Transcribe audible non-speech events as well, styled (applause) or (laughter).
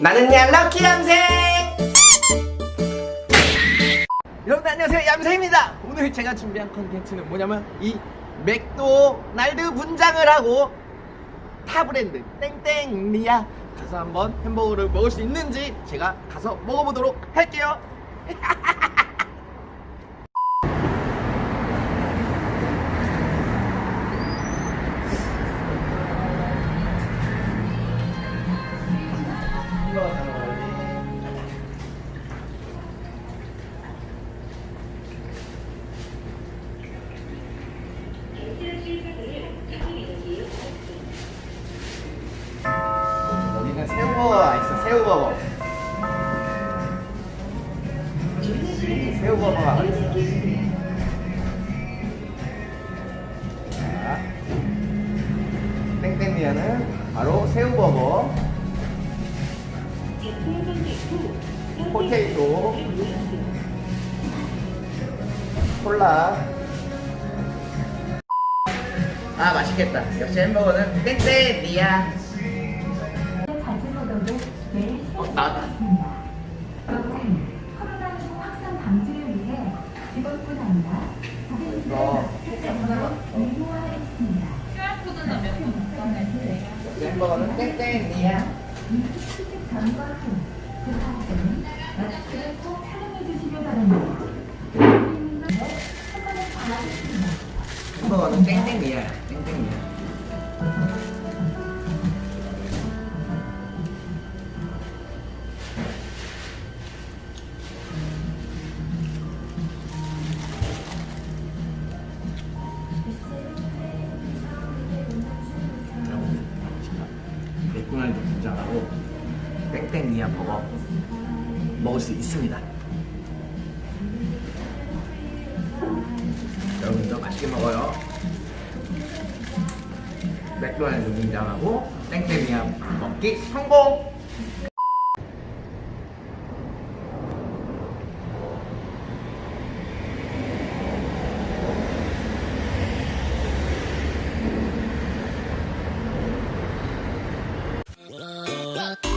나는야 럭키 얌생. 여러분 안녕하세요. 얌생입니다. 오늘 제가 준비한 컨텐츠는 뭐냐면 이 맥도날드 분장을 하고 타 브랜드 땡땡리아 가서 한번 햄버거를 먹을 수 있는지 제가 가서 먹어보도록 할게요 (laughs) 새우버거가 어딨어 자. 땡땡미아는 바로 새우버거. 포테이토. 콜라. 아 맛있겠다. 역시 햄버거는 땡땡미아 있습니다. 또한 코로나19 확산 방지를 위해 직원뿐 아니라 이거 고객님들의 의무화했습니다. 역시 햄버거는 땡땡미아 시식 전과 후 급할 때는 마스크를 꼭 착용해 주시길 바랍니다. 햄버거는 땡땡미야 땡땡미야 맥도날드 분장하고 땡땡미야 버거 먹을 수 있습니다. 여러분도 맛있게 먹어요. 맥도날드 분장하고 땡땡미야 먹기 성공 Rock.